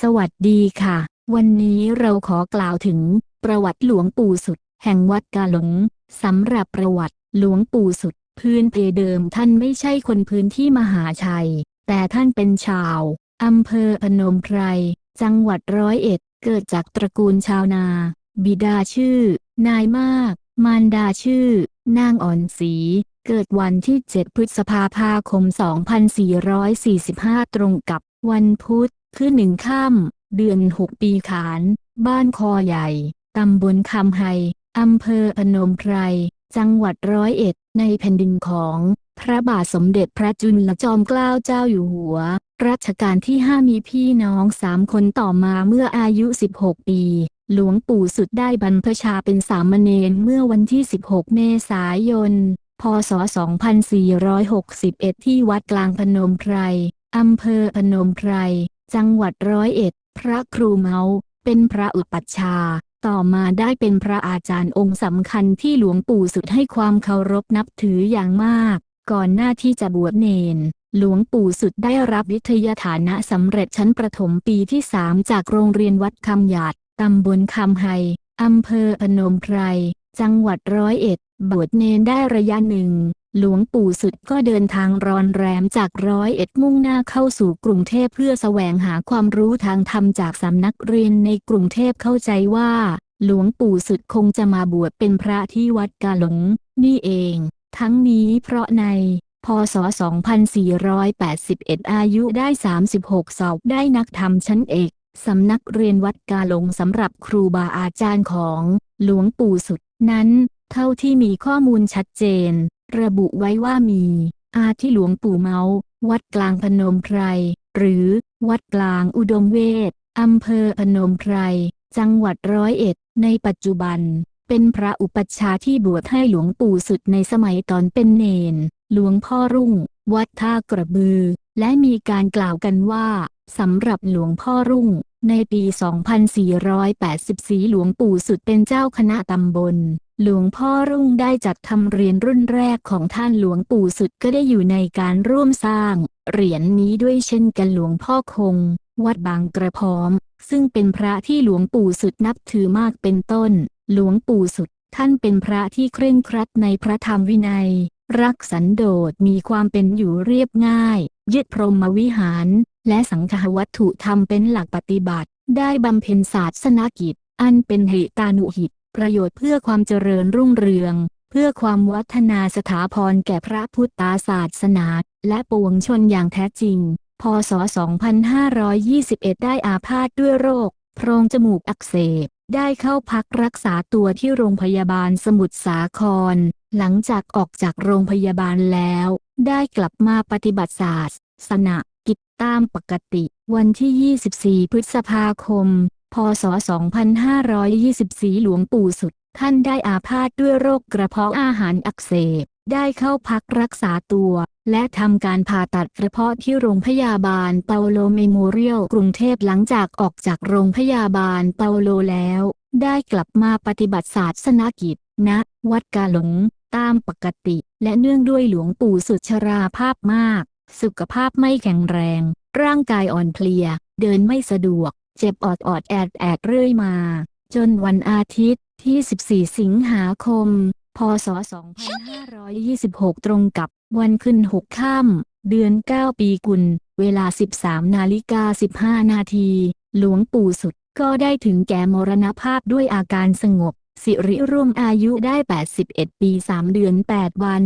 สวัสดีค่ะ วันนี้เราขอกล่าวถึง ประวัติหลวงปู่สุด แห่งวัดกาหลงสำหรับประวัติหลวงปู่สุด พื้นเพเดิมท่านไม่ใช่คนพื้นที่มหาชัย แต่ท่านเป็นชาวอำเภอพนมไพร จังหวัดร้อยเอ็ด เกิดจากตระกูลชาวนา บิดาชื่อ นายมาก มารดาชื่อ นางอ่อนศรีเกิดวันที่ 7 พฤษภาภาคม 2445 ตรงกับวันพุธ คือหนึ่งค่ำเดือน6ปีขาน บ้านคอใหญ่ ตำบลคำไฮอำเภอพนมไพร จังหวัดร้อยเอ็ด ในแผ่นดินของพระบาทสมเด็จพระจุลจอมเกล้าเจ้าอยู่หัว รัชกาลที่5มีพี่น้องสามคนต่อมาเมื่ออายุ 16 ปี หลวงปู่สุดได้บรรพชาเป็นสามเณรเมื่อวันที่ 16 เมษายน พศ 2461 ที่วัดกลางพนมไพรอำเภอพนมไพร จังหวัดร้อยเอ็ด พระครูเมา เป็นพระอุปัชฌาย์ต่อมาได้เป็นพระอาจารย์องค์สำคัญที่หลวงปู่สุดให้ความเคารพนับถืออย่างมาก ก่อนหน้าที่จะบวชเนน หลวงปู่สุดได้รับวิทยาฐานะสำเร็จชั้นประถมปีที่3จากโรงเรียนวัดคำหยาดตำบลคำไฮอำเภอพนมไพร จังหวัดร้อยเอ็ด บวชเนนได้ระยะหนึ่ง หลวงปู่สุดก็เดินทางรอนแรมจากร้อยเอ็ดมุ่งหน้าเข้าสู่กรุงเทพเพื่อแสวงหาความรู้ทางธรรมจากสำนักเรียนในกรุงเทพเข้าใจว่า หลวงปู่สุดคงจะมาบวชเป็นพระที่วัดกาหลง นี่เอง ทั้งนี้เพราะในพศ 2481 อายุได้ 36 สอบได้นักธรรมชั้นเอก สำนักเรียนวัดกาหลงสำหรับครูบาอาจารย์ของ หลวงปู่สุดนั้น เท่าที่มีข้อมูลชัดเจน ระบุไว้ว่ามี อาที่หลวงปู่เมา วัดกลางพนมไพร หรือ วัดกลางอุดมเวทอำเภอพนมไพร จังหวัดร้อยเอ็ด ในปัจจุบัน เป็นพระอุปัชฌาย์ที่บวชให้หลวงปู่สุดในสมัยตอนเป็นเนน หลวงพ่อรุ่ง วัดท่ากระบือ และมีการกล่าวกันว่าสำหรับหลวงพ่อรุ่ง ในปี 2484 หลวงปู่สุดเป็นเจ้าคณะตำบล หลวงพ่อรุ่งได้จัดทำเหรียญรุ่นแรกของท่านหลวงปู่สุดก็ได้อยู่ในการร่วมสร้าง เหรียญนนี้ด้วยเช่นกันหลวงพ่อคง วัดบางกระพร้อม ซึ่งเป็นพระที่หลวงปู่สุดนับถือมากเป็นต้น หลวงปู่สุด ท่านเป็นพระที่เคร่งครัดในพระธรรมวินัย รักสันโดษมีความเป็นอยู่เรียบง่าย ยึดพรหมวิหาร และสังฆวัตถุธรรมเป็นหลักปฏิบัติ ได้บำเพ็ญศาสนกิจ อันเป็นเหตานุหิต ประโยชน์เพื่อความเจริญรุ่งเรือง เพื่อความวัฒนาสถาพรแก่พระพุทธศาสนา และปวงชนอย่างแท้จริง พศ 2521 ได้อาพาธด้วยโรค โพรงจมูกอักเสบ ได้เข้าพักรักษาตัวที่โรงพยาบาลสมุทรสาคร หลังจากออกจากโรงพยาบาลแล้ว ได้กลับมาปฏิบัติศาสตร์สนะกิจตามปกติ วันที่ 24 พฤษภาคม พศ 2524 หลวงปู่สุด ท่านได้อาพาธด้วยโรคกระเพาะอาหารอักเสบ ได้เข้าพักรักษาตัว และทำการผ่าตัดกระเพาะที่โรงพยาบาลเปาโลเมโมเรียลกรุงเทพหลังจากออกจากโรงพยาบาลเปาโลแล้ว ได้กลับมาปฏิบัติศาสนกิจณนะวัดกาหลง ตามปกติ และเนื่องด้วยหลวงปู่สุดชราภาพมาก สุขภาพไม่แข็งแรง ร่างกายอ่อนเพลีย เดินไม่สะดวก เจ็บออดออดแอดแอดเรื่อยมา จนวันอาทิตย์ที่ 14 สิงหาคม พศ 2526 ตรงกับวันขึ้น 6 ค่ำเดือน 9 ปีกุล เวลา 13 นาฬิกา 15 นาที หลวงปู่สุดก็ได้ถึงแก่มรณภาพด้วยอาการสงบ สิริร่วมอายุได้ 81 ปี 3 เดือน 8 วัน